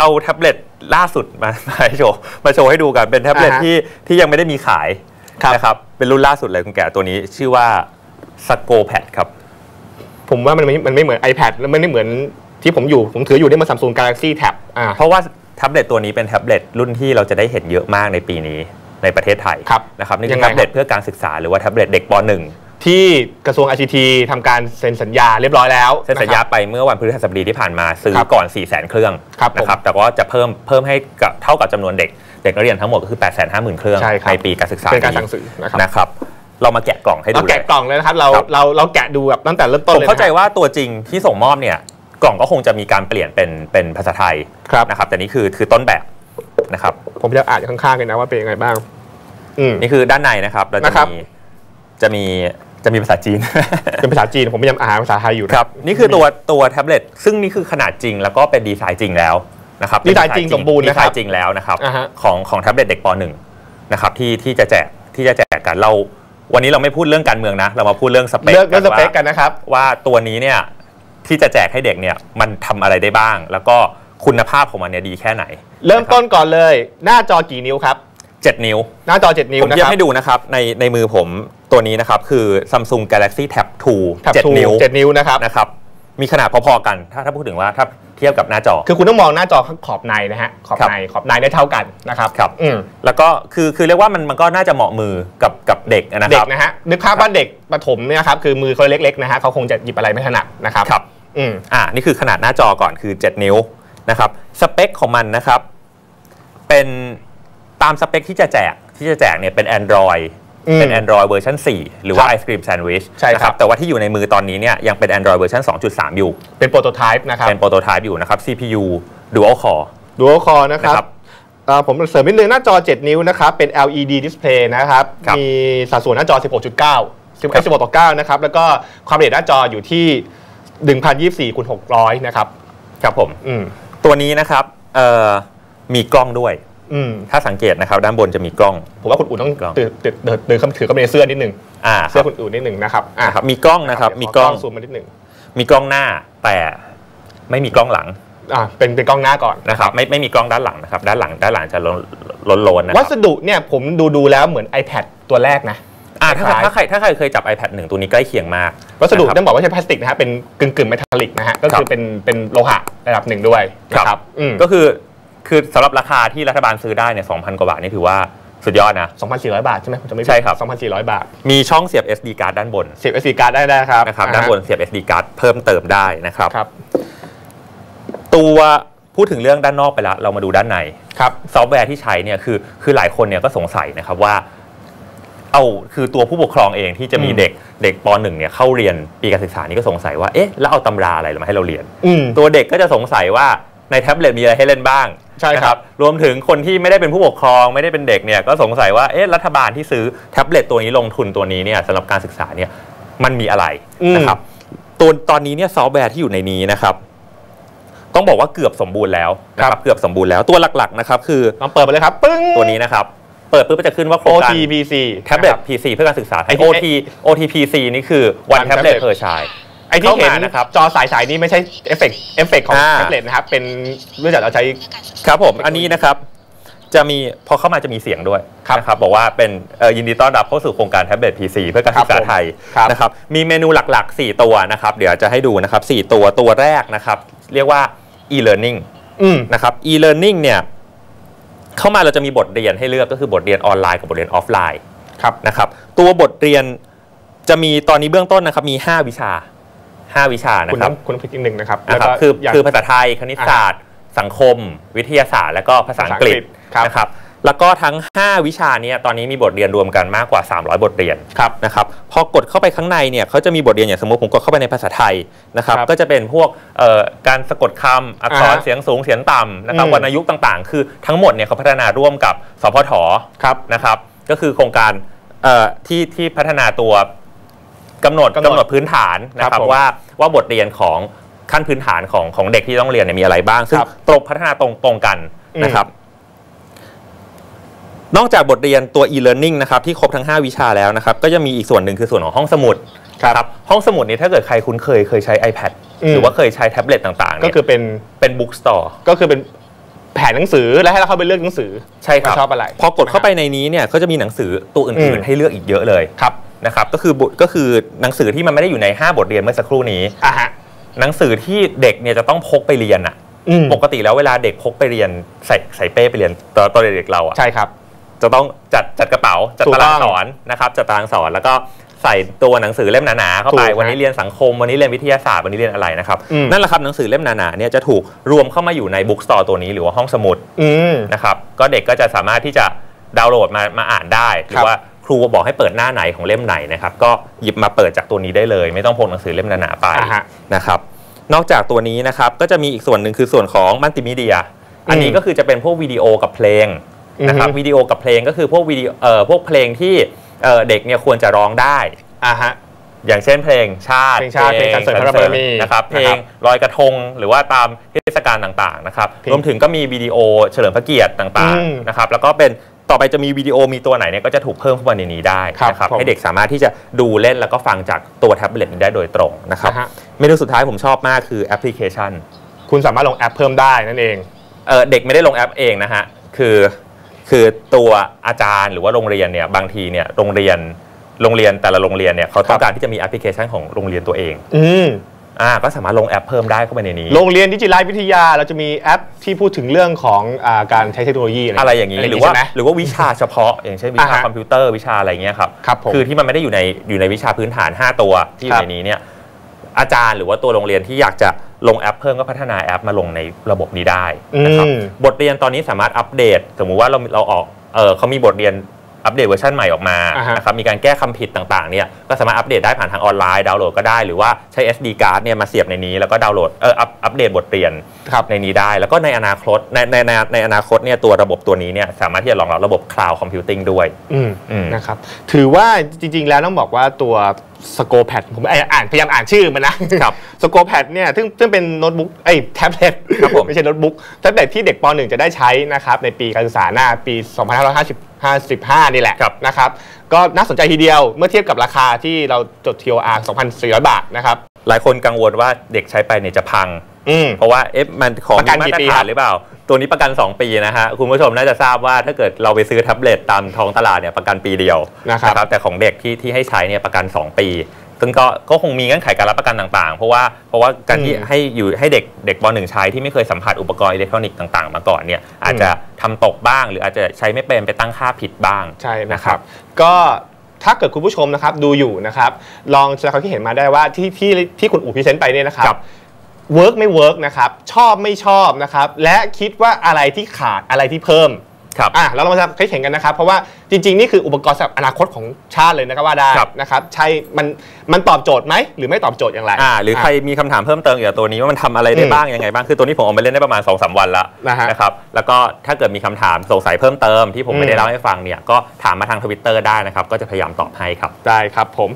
เอาแท็บเล็ตล่าสุดมามาให้โชว์มาโชว์ให้ดูกันเป็นแท็บเล็ตอ่าฮะที่ที่ยังไม่ได้มีขายครับ นะครับเป็นรุ่นล่าสุดเลยคุณแก่ตัวนี้ชื่อว่าสโกแพดครับ ผมว่ามันไม่มันไม่เหมือน iPad แล้วมันไม่เหมือนที่ผมอยู่ผมถืออยู่นี่มัน Samsung Galaxy Tab อ่าเพราะว่าแท็บเล็ตตัวนี้เป็นแท็บเล็ตรุ่นที่เราจะได้เห็นเยอะมากในปีนี้ในประเทศไทยครับนะครับนี่คืยัองไงแท็บเล็ตเพื่อการศึกษาหรือว่าแท็บเล็ตเด็กป .1 ที่กระทรวง ICT ทำการเซ็นสัญญาเรียบร้อยแล้วเซ็นสัญญาะครับ ไปเมื่อวันพฤหัสบดีที่ผ่านมาซื้อครับก่อน 4 0 0 0 0 0 เครื่องครับผมนะครับแต่ว่าจะเพิ่มเพิ่มให้กับเท่ากับจำนวนเด็ก เด็กนักเรียนทั้งหมดก็คือ 8 5 0 0 0 0 เครื่องใช่ครับปีการศึกษาเป็นการสั่งซื้อนะครับนะครับ เรามาแกะกล่องให้เราดูแกะเลยกล่องเลยนะครับเราครับ เราเราแกะดูแบบตั้งแต่เริ่มต้นผมเลยเข้าใจนะว่าตัวจริงที่ส่งมอบเนี่ยกล่องก็คงจะมีการเปลี่ยนเป็นเป็นภาษาไทยครับ นะครับ แต่นี่คือคือต้นแบบนะครับ ผมจะอ่านข้างๆกันนะว่าเป็นยังไงบ้าง อืม นี่คือด้านในนะครับเราจะนะครับ มีจะมี จะมีภาษาจีน เป็นภาษาจีน ผมพยายามอ่านภาษาไทยอยู่นะครับ นี่คือตัวตัวแท็บเล็ตซึ่งนี่คือขนาดจริงแล้วก็เป็นดีไซน์จริงแล้วนะครับดีไซน์จริงสมบูรณ์นะครับดีไซน์จริงแล้วนะครับอ่าฮะของของแท็บเล็ตเด็กป .1 นะครับที่ที่จะแจกที่จะแจกกันเราวันนี้เราไม่พูดเรื่องการเมืองนะ เรามาพูดเรื่องสเปคเลือกเลือกสว่าเปคกันนะครับว่าตัวนี้เนี่ยที่จะแจกให้เด็กเนี่ยมันทำอะไรได้บ้าง แล้วก็คุณภาพของมันเนี่ยดีแค่ไหน เริ่มต้นก่อนเลย หน้าจอกี่นิ้วครับ 7 นิ้ว หน้าจอ 7 นิ้วผมนะเทียครับบให้ดูนะครับในในมือผมตัวนี้นะครับ คือ Samsung Galaxy Tab 2แท็บ7นิ้วเจ็ดนิ้วนะครับ นะครับ มีขนาดพอๆกัน ถ้าถ้าพูดถึงว่าถ้าเทียบกับหน้าจอ คือคุณต้องมองหน้าจอข้างขอบในนะฮะ ขอบครับใน ขอบในได้เท่ากันนะครับครับ อืมแล้วก็คือคือเรียกว่ามันมันก็น่าจะเหมาะมือกับกับเด็กนะคเด็รักบ นะฮะ นึกภาพว่าเด็กประถมเนี่ยครับ คือมือเขาเล็กๆนะฮะเขาคงจะหยิบอะไรไม่ถนัดนะครับ ครับ อืม อ่านี่คือขนาดหน้าจอก่อนคือ 7 นิ้วนะครับ สเปคของมันนะครับ เป็น ตามสเปคที่จะแจกที่จะแจกเนี่ยเป็น Android อืมเป็น Android เวอร์ชัน4 หรือว่าครับ Ice Cream Sandwich ใช่ครับนะแต่ว่าที่อยู่ในมือตอนนี้เนี่ยยังเป็น Android เวอร์ชัน2.3 อยู่ เป็นโปรโตไทป์นะครับ เป็นโปรโตไทป์อยู่นะครับ CPU Dual Core Dual Core นะครันะครับบเอ่อผมเสริมนิดนึงหน้าจอ 7 นิ้วนะครับ เป็น LED display นะครับครับมีสัดส่วนหน้าจอ 16.9 10 16ต่อ9นะครับ แล้วก็ความละเอียดหน้าจออยู่ที่ 1024คูณ600 นะครับ ครับผมอืมตัวนี้นะครับเอ่อมีกล้องด้วยอืม ถ้าสังเกตนะครับด้านบนจะมีกล้องผมว่าคุณอุ่นต้องกล้องตื่นตื่นเดินเดินเข้ามาถือเข้าไปในเสื้อนิดนึงอ่าเสื้อคุณอุ่นนิดนึงนะครับอะนะครับมีกล้องนะครับเดี๋ยวมีขกล้องซูมมานิดนึงมีกล้องหน้าแต่ไม่มีกล้องหลังอ่าเป็นเป็นกล้องหน้าก่อนนะครับไม่ไม่มีกล้องด้านหลังนะครับด้านหลังด้านหลังจะล้นล้นโลนนะควัรับสดุเนี่ยผมดูดูแล้วเหมือน iPad ตัวแรกนะอ่าถ้าคล้ายๆถ้าใครถ้าใครเคยจับ iPad 1 ตัวนี้ใกล้เคียงมาก วัสดุนะครับต้องบอกว่าใช้พลาสติกนะฮะเป็นกึ่งกึ่งเมทัลลิกนะฮะก็ครัคือบเป็นเป็นโลหะระดับหนึ่งด้วยนะครับอืมก็คือ คือสำหรับราคาที่รัฐบาลซื้อได้เนี่ย2,000 กว่าบาทนี่ถือว่าสุดยอดนะ 2,400 บาทใช่ไหมผมจะไม่ผิดใช่ครับ 2,400 บาท มีช่องเสียบ SD card ด้านบน เสียบ SD card ได้นะครับนะครับอ่ฮด้านบนเสียบ SD card เพิ่มเติมได้นะครับครับ ตัวพูดถึงเรื่องด้านนอกไปแล้ว เรามาดูด้านในครับซอฟต์แวร์ที่ใช้เนี่ยคือคือหลายคนเนี่ยก็สงสัยนะครับว่า เอาคือตัวผู้ปกครองเองที่จะมีอืมเด็กเด็กป .1 เนี่ยเข้าเรียนปีการศึกษานี่ก็สงสัยว่าเอ๊ะแล้วเอาตำราอะไรมาให้เราเรียนอืมตัวเด็กก็จะสงสัยว่าในแท็บเล็ตมีอะไรให้เล่นบ้าง ใช่ครับนะรวมถึงคนที่ไม่ได้เป็นผู้ปกครองไม่ได้เป็นเด็กเนี่ยก็สงสัยว่าเอ๊ะรัฐบาลที่ซื้อแท็บเล็ตตัวนี้ลงทุนตัวนี้เนี่ยสำหรับการศึกษาเนี่ยมันมีอะไรอืมนะครับตัวตอนนี้เนี่ยซอฟต์แวร์ที่อยู่ในนี้นะครับ ต้องบอกว่าเกือบสมบูรณ์แล้วนะครับเกือบสมบูรณ์แล้วตัวหลักๆนะครับคือลองเปิดไปเลยครับปึ้งตัวนี้นะครับเปิดปุ๊บก็จะขึ้นว่าโครงการ OTPC แท็บเล็ตนะครับ PC เพื่อการศึกษาไทไอ้ยที่ OT OTPC นี่คือ one One tablet tablet per child ไอ้ที่เห็นเข้ามานะครับจอสายๆนี้ไม่ใช่เอฟเฟกต์เอฟเฟกต์ของอ่าแท็บเล็ตนะครับ เป็นเรื่องจากเราใช้ครับผม อันนี้นะครับ จะมีพอเข้ามาจะมีเสียงด้วยครับนะครับบอกว่าเป็นเอ่อยินดีต้อนรับเข้าสู่โครงการแท็บเล็ต PC เพื่อการศึกษาไทยครับนะครับมีเมนูหลักๆ 4 ตัวนะครับ เดี๋ยวจะให้ดูนะครับ 4 ตัวตัวแรกนะครับ เรียกว่า e-learning อืมนะครับ e-learning เนี่ยเข้ามาเราจะมีบทเรียนให้เลือกก็คือบทเรียนออนไลน์กับบทเรียนออฟไลน์ครับนะครับตัวบทเรียนจะมีตอนนี้เบื้องต้นนะครับมี 5 วิชา 5 วิชานะคุณครัต้บองคุณต้องพลิกอีกหนึ่งนะครับนะครับแล้วก็คืออย่าง คือภาษาไทยคณิตศาสตร์ สังคม วิทยาศาสตร์ และก็ภาษาอังกฤษครับ นะครับ แล้วก็ทั้ง 5 วิชาเนี้ตอนนี้มีบทเรียนรวมกันมากกว่า 300 บทเรียนครับนะครับพอกดเข้าไปข้างในเนี่ยเขาจะมีบทเรียนอย่างสมมติผมกดเข้าไปในภาษาไทยนะครับครับก็จะเป็นพวกเอ่อการสะกดคำอักษรอ่าฮะเสียงสูงเสียงต่ำนะครับอืม วรรณยุกต์ต่างๆ คือทั้งหมดเนี่ยเขาพัฒนาร่วมกับสพท ครับ นะครับก็คือโครงการเอ่อที่ที่พัฒนาตัว กำหนดกำหนดกำหนดพื้นฐานนะคครัรับบผมว่าว่าบทเรียนของขั้นพื้นฐานของของเด็กที่ต้องเรียนเนี่ยมีอะไรบ้าง ซึ่งครับตรงพัฒนาตรงตรงกันอืมนะครับ นอกจากบทเรียนตัว e-learning นะครับที่ครบทั้ง 5 วิชาแล้วนะครับ ก็จะมีอีกส่วนหนึ่งคือส่วนของห้องสมุดครับนะห้องสมุดนี้ถ้าเกิดใครคุ้นเคยเคยใช้ iPad อืมหรือว่าเคยใช้แท็บเล็ตต่างๆ ก็เนี่ยคือเป็นเป็น bookstore ก็คือเป็นผนหนังสือแล้วให้เราเข้าไปเลือกหนังสือใช่ครับว่าชอบอะไร พอกดเข้าไปในนี้เนี่ยก็จะมีหนังสือตัวอือื่นมๆให้เลือกอีกเยอะเลยครับ นะครับก็คือบทก็คือหนังสือที่มันไม่ได้อยู่ใน 5 บทเรียนเมื่อสักครู่นี้อะฮะหนังสือที่เด็กเนี่ยจะต้องพกไปเรียนอะอืมปกติแล้วเวลาเด็กพกไปเรียนใส่ใส่เป้ไปเรียนตอนตอนเด็กๆเราอะใช่ครับ จะต้องจัดจัดกระเป๋าจัดถูกตารางต้องสอนนะครับจัดตารางสอนแล้วก็ใส่ตัวหนังสือเล่มหนาๆเข้าไปถูกฮะวันนี้เรียนสังคม วันนี้เรียนวิทยาศาสตร์วันนี้เรียนอะไรนะครับอืม นั่นแหละครับหนังสือเล่มหนาๆเนี่ยจะถูกรวมเข้ามาอยู่ในบุ๊กสตอร์ตัวนี้หรือว่าห้องสมุดอืม นะครับก็เด็กก็จะสามารถที่จะดาวน์โหลดมามาอ่านได้ หรืครัอบว่าค รูบอกให้เปิดหน้าไหนของเล่มไหนนะครับก็หยิบมาเปิดจากตัวนี้ได้เลย ไม่ต้องพกหนังสือเล่มหนาๆไปอ่าฮะนะครับนอกจากตัวนี้นะครับก็จะมีอีกส่วนหนึ่งคือส่วนของมัลติมีเดีย อันนี้อืมก็คือจะเป็นพวกวิดีโอกับเพลงนะครับอือฮึวิดีโอกับเพลงก็คือพวกวิดีโอเอ่อพวกเพลงที่เอ่อเด็กเนี่ยควรจะร้องได้อะฮะอย่างเช่นเพลงชาติเพลงชาติเพลงสรรเสริญพระบารมีนะครับเพลนะครับงลอยกระทงหรือว่าตามเทศกาลต่างๆนะครับเพลงรวมถึงก็มีวิดีโอเฉลิมพระเกียรติต่างอืมๆนะครับแล้วก็เป็น ต่อไปจะมีวิดีโอมีตัวไหนเนี่ยก็จะถูกเพิ่มเข้ามาในนี้ได้ครับนะครับผมให้เด็กสามารถที่จะดูเล่นแล้วก็ฟังจากตัวแท็บเล็ตนี้ได้โดยตรงนะครับนะฮะเมนูสุดท้ายผมชอบมากคือแอปพลิเคชัน คุณสามารถลงแอปเพิ่มได้นั่นเองเออเด็กไม่ได้ลงแอปเองนะฮะคือคือตัวอาจารย์หรือว่าโรงเรียนเนี่ยบางทีเนี่ยโรงเรียนโรงเรียนแต่ละโรงเรียนเนี่ยเขาต้องการที่จะมีแอปพลิเคชันของโรงเรียนตัวเอง อืมอ่าก็สามารถลงแอปเพิ่มได้เข้าไปในนี้ โรงเรียนดิจิทัลวิทยาเราจะมีแอปที่พูดถึงเรื่องของอาการใช้เทคโนโลยีอะไรอย่างนี้หรือว่า ใช่ไหม หรือว่าวิชาเฉพาะ อย่างเช่นวิชาอ่าฮะคอมพิวเตอร์วิชาอะไรเงี้ยครับครับผมคือที่มันไม่ได้อยู่ในอยู่ในวิชาพื้นฐาน 5 ตัวที่อครัยู่บ ในนี้เนี่ยอาจารย์หรือว่าตัวโรงเรียนที่อยากจะลงแอปเพิ่มก็พัฒนาแอปมาลงในระบบนี้ได้นะครับอืม บทเรียนตอนนี้สามารถอัปเดต สมมุติว่าเราเราออกเออเขามีบทเรียน อัปเดตเวอร์ชันใหม่ออกมาอ่าฮะ นะครับมีการแก้คำผิดต่างๆเนี่ยก็สามารถอัปเดตได้ผ่านทางออนไลน์ดาวน์โหลดก็ได้หรือว่าใช้ SD card เนี่ยมาเสียบในนี้แล้วก็ดาวน์โหลดเอออัปอัปเดตบทเรียนครับ ในนี้ได้ แล้วก็ในอนาคตในในในในอนาคตเนี่ยตัวระบบตัวนี้เนี่ยสามารถที่จะรองรับระบบ cloud computing ด้วยอืม อืม นะครับ ถือว่าจริงๆ แล้วต้องบอกว่าตัว สโกแพดผมอ่านพยายามอ่านชื่อมันนะครับสโกแพดเนี่ยซึ่งซึ่งเป็นโน้ตบุ๊กไอ้แท็บเล็ตครับผมไม่ใช่โน้ตบุ๊กแท็บเล็ตที่เด็กป .1 จะได้ใช้นะครับในปีการศึกษาหน้าปี 2555 นี่แหละครับนะครับก็น่าสนใจทีเดียวเมื่อเทียบกับราคาที่เราจด TOR 2,400 บาทนะครับหลายคนกังวลว่าเด็กใช้ไปเนี่ยจะพังอืม เพราะว่าเอ๊ะมันของประกันมีมากี่ตรปีฐาครันบหรือเปล่า ตัวนี้ประกัน 2 ปีนะฮะคุณผู้ชมน่าจะทราบว่าถ้าเกิดเราไปซื้อแท็บเล็ตตามท้องตลาดเนี่ยประกันปีเดียวนะครับแต่ของเด็กที่ที่ให้ใช้เนี่ยประกัน 2 ปีซึ่งก็ก็คงมีเงื่อนไขการรับประกันต่างๆ เพราะว่าเพราะว่าการที่อืมให้อยู่ให้เด็กเด็กป .1 ใช้ที่ไม่เคยสัมผัสอุปกรณ์อิเล็กทรอนิกส์ต่างๆ มาก่อนเนี่ยอาจจะทำตกบ้าง หรืออาจจะใช้ไม่เป็นไปตั้งค่าผิดบ้างใช่นะครับ ก็ถ้าเกิดคุณผู้ชมนะครับดูอยู่นะครับ ลองแสดงความคิดเห็นมาได้ว่าที่ที่ที่คุณอู๋พรีเซนต์ไปเนี่ยนะครับครับ เวิร์กไม่เวิร์กนะครับชอบไม่ชอบนะครับและคิดว่าอะไรที่ขาดอะไรที่เพิ่มครับอะเราลองมาคิดเห็นกันนะครับ เพราะว่าจริง ๆ นี่คืออุปกรณ์สำหรับอนาคตของชาติเลยนะครับว่าได้ครับนะครับใช่มันมันตอบโจทย์ไหมหรือไม่ตอบโจทย์อย่างไรอ่าหรือใครมีคำถามเพิ่มเติมเกี่ยวกับตัวนี้ว่ามันทำอะไรได้อืมบ้างยังไงบ้างคือตัวนี้ผมเอาไปเล่นได้ประมาณ2อสวันละนะฮะนะครับแล้วก็ถ้าเกิดมีคำถามสงสัยเพิ่มเติมที่ผมอืมไม่ได้เล่าให้ฟังเนี่ยก็ถามมาทางทวิตเตอร์ได้นะครับก็จะพยายามตอบให้ครับได้ครับผม